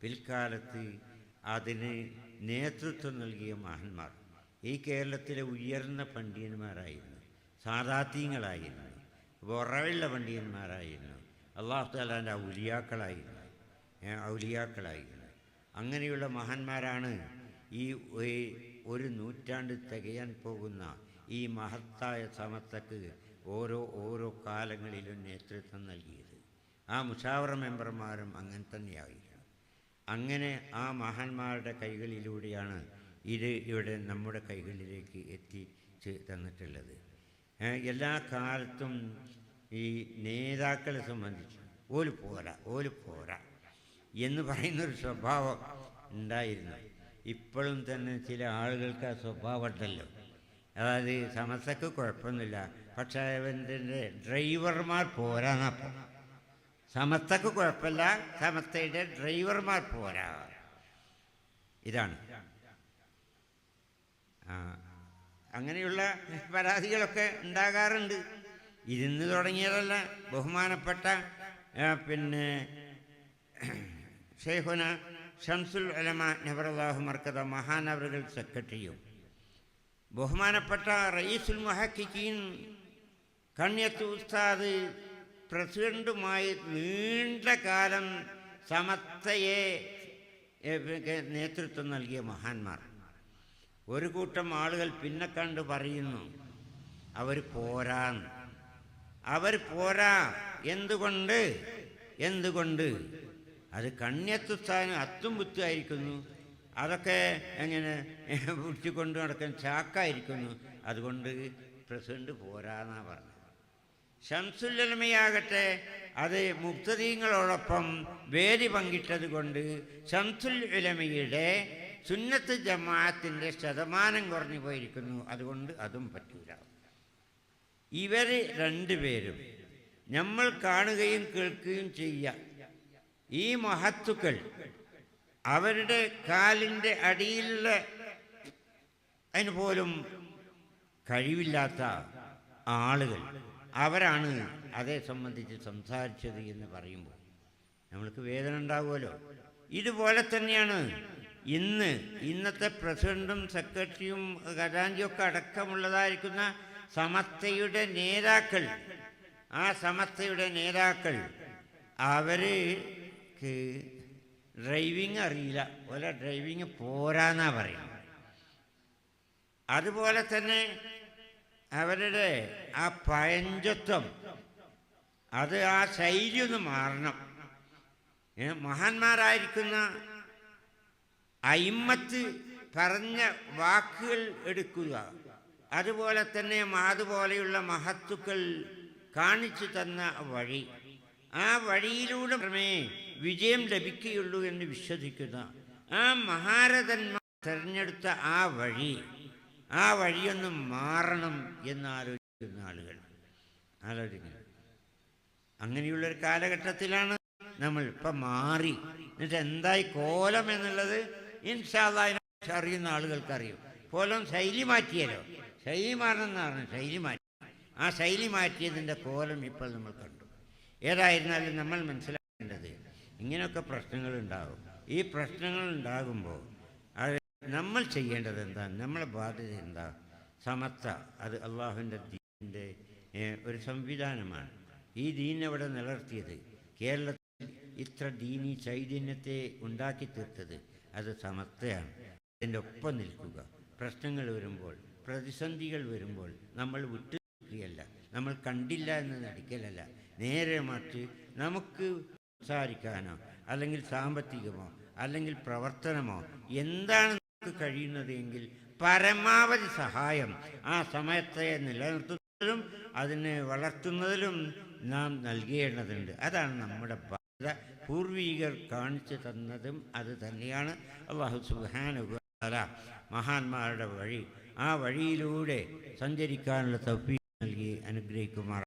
പിൽക്കാലത്ത് അതിന് നേതൃത്വം നൽകിയ മഹാന്മാർ. ഈ കേരളത്തിലെ ഉയർന്ന പണ്ഡിതന്മാരായിരുന്നു. സാധാത്യങ്ങളായിരുന്നു ഉറവുള്ള പണ്ഡിതന്മാരായിരുന്നു. അള്ളാഹു താലാന്റെ ഔലിയാക്കളായിരുന്നു. ഔലിയാക്കളായിരുന്നു. അങ്ങനെയുള്ള മഹാന്മാരാണ് ഈ ഒരു നൂറ്റാണ്ട് തികയാൻ പോകുന്ന ഈ മഹത്തായ സമത്തക്ക് ഓരോ ഓരോ കാലങ്ങളിലും നേതൃത്വം നൽകിയത്. ആ മുഷാവറ മെമ്പർമാരും അങ്ങനെ തന്നെയായിരുന്നു. അങ്ങനെ ആ മഹാന്മാരുടെ കൈകളിലൂടെയാണ് ഇത് ഇവിടെ നമ്മുടെ കൈകളിലേക്ക് എത്തിച്ച് തന്നിട്ടുള്ളത്. എല്ലാ കാലത്തും ഈ നേതാക്കളെ സംബന്ധിച്ച് ഓൽ പോരാ ഓൽ പോരാ എന്ന് പറയുന്നൊരു സ്വഭാവം ഉണ്ടായിരുന്നു. ഇപ്പോഴും തന്നെ ചില ആളുകൾക്ക് ആ സ്വഭാവം ഉണ്ടല്ലോ. അതായത് സമസ്തക്ക് കുഴപ്പമൊന്നുമില്ല. പക്ഷേ അവന്റെ ഡ്രൈവർമാർ പോരാന്നപ്പം സമസ്തക്ക് കുഴപ്പമില്ല. സമസ്തയുടെ ഡ്രൈവർമാർ പോരാ. ഇതാണ്. അങ്ങനെയുള്ള പരാതികളൊക്കെ ഉണ്ടാകാറുണ്ട്. ഇരുന്ന് തുടങ്ങിയതല്ല ബഹുമാനപ്പെട്ട പിന്നെ ഷെയ്ഹുന ഷംസുൽ അലമ നബറല്ലാഹു മർക്കത മഹാനവറുകൾ സെക്രട്ടറിയും. ബഹുമാനപ്പെട്ട റയീസുൽ മുഹക്കിക്കീൻ കണ്യത്ത് ഉസ്താദ് പ്രസിഡന്റുമായി നീണ്ട കാലം സമത്തയെ നേതൃത്വം നൽകിയ മഹാന്മാർ. ഒരു കൂട്ടം ആളുകൾ പിന്നെ കണ്ട് പറയുന്നു അവർ പോരാന്ന് അവർ പോരാ എന്തുകൊണ്ട്? എന്തുകൊണ്ട്? അത് കണ്യത്തുസ്ഥാനം അത്തും പുത്തായിരിക്കുന്നു അതൊക്കെ എങ്ങനെ പിടിച്ചുകൊണ്ട് നടക്കാൻ ചാക്കായിരിക്കുന്നു. അതുകൊണ്ട് പ്രസിഡന്റ് പോരാന്നാണ് പറഞ്ഞത്. ഷംസുല്ലമയാകട്ടെ അത് മുക്തദീങ്ങളോടൊപ്പം വേദി പങ്കിട്ടത് കൊണ്ട് ഷംസുൽ ഉലമയുടെ സുന്നത്ത് ജമാഅത്തിന്റെ ശതമാനം കുറഞ്ഞു പോയിരിക്കുന്നു. അതുകൊണ്ട് അതും പറ്റൂല. ഇവർ രണ്ടുപേരും നമ്മൾ കാണുകയും കേൾക്കുകയും ചെയ്യുക ഈ മഹത്തുക്കൾ അവരുടെ കാലിന്റെ അടിയിലുള്ള അതിന് പോലും കഴിവില്ലാത്ത ആളുകൾ. അവരാണ് അതേ സംബന്ധിച്ച് സംസാരിച്ചത് എന്ന് പറയുമ്പോൾ നമ്മൾക്ക് വേദന ഉണ്ടാകുമല്ലോ ഇതുപോലെ തന്നെയാണ്. ഇന്ന് ഇന്നത്തെ പ്രസിഡന്റും സെക്രട്ടറിയും ഖജാൻജിയൊക്കെ അടക്കമുള്ളതായിരിക്കുന്ന സമസ്തയുടെ നേതാക്കൾ ആ സമസ്തയുടെ നേതാക്കൾ അവർക്ക് ഡ്രൈവിംഗ് അറിയില്ല. ഓല ഡ്രൈവിംഗ് പോരാന്നാ പറയുന്നത്. അതുപോലെ തന്നെ അവരുടെ ആ പഴഞ്ചത്വം. അത് ആ ശൈലി ഒന്ന് മാറണം മഹാന്മാരായിരിക്കുന്ന അയിമ്മത്ത് പറഞ്ഞ വാക്കുകൾ എടുക്കുക. അതുപോലെ തന്നെ അതുപോലെയുള്ള മഹത്തുക്കൾ കാണിച്ചു തന്ന വഴി. ആ വഴിയിലൂടെ മാത്രമേ വിജയം ലഭിക്കുകയുള്ളൂ എന്ന് വിശ്വസിക്കുന്ന ആ മഹാരഥന്മാർ തിരഞ്ഞെടുത്ത ആ വഴി. ആ വഴിയൊന്നും മാറണം എന്നാലോചിക്കുന്ന ആളുകൾ. ആലോചിക്കുന്നു അങ്ങനെയുള്ളൊരു കാലഘട്ടത്തിലാണ് നമ്മൾ ഇപ്പം മാറി. എന്നിട്ട് എന്തായി കോലം എന്നുള്ളത് ഇൻഷാല്ലാ അറിയുന്ന ആളുകൾക്കറിയും. കോലം ശൈലി മാറ്റിയല്ലോ. ശൈലി മാറണമെന്നാണ് ശൈലി മാറ്റി. ആ ശൈലി മാറ്റിയതിന്റെ കോലം ഇപ്പോൾ നമ്മൾ കണ്ടു. ഏതായിരുന്നാലും നമ്മൾ മനസ്സിലാക്കേണ്ടത് ഇങ്ങനെയൊക്കെ പ്രശ്നങ്ങൾ ഉണ്ടാകും ഈ പ്രശ്നങ്ങൾ ഉണ്ടാകുമ്പോൾ നമ്മൾ ചെയ്യേണ്ടത് എന്താ? നമ്മളെ ബാധ്യത എന്താ? സമത്ത അത് അള്ളാഹുവിന്റെ ദീനിന്റെ ഒരു സംവിധാനമാണ്. ഈ ദീൻ അവിടെ നിലർത്തിയത് കേരളത്തിൽ ഇത്ര ദീനി ചൈതന്യത്തെ ഉണ്ടാക്കി തീർത്തത് അത് സമത്തയാണ്. അതിന്റെ ഒപ്പം നിൽക്കുക. പ്രശ്നങ്ങൾ വരുമ്പോൾ പ്രതിസന്ധികൾ വരുമ്പോൾ നമ്മൾ വിട്ടു നിൽക്കുകയല്ല നമ്മൾ കണ്ടില്ല എന്ന് നടിക്കലല്ല. നേരെ മറിച്ച് നമുക്ക് സംസാരിക്കാനോ അല്ലെങ്കിൽ സാമ്പത്തികമോ അല്ലെങ്കിൽ പ്രവർത്തനമോ എന്താണ് നമുക്ക് കഴിയുന്നത് പരമാവധി സഹായം ആ സമയത്തെ നിലനിർത്തുന്നതിലും അതിനെ വളർത്തുന്നതിലും നാം നൽകേണ്ടതുണ്ട്. അതാണ് നമ്മുടെ ബാധ്യത. പൂർവീകർ കാണിച്ചു തന്നതും അത് തന്നെയാണ്. അള്ളാഹു സുബാനുല മഹാന്മാരുടെ വഴി ആ വഴിയിലൂടെ സഞ്ചരിക്കാനുള്ള തപ്പി നൽകി അനുഗ്രഹിക്കുമാർ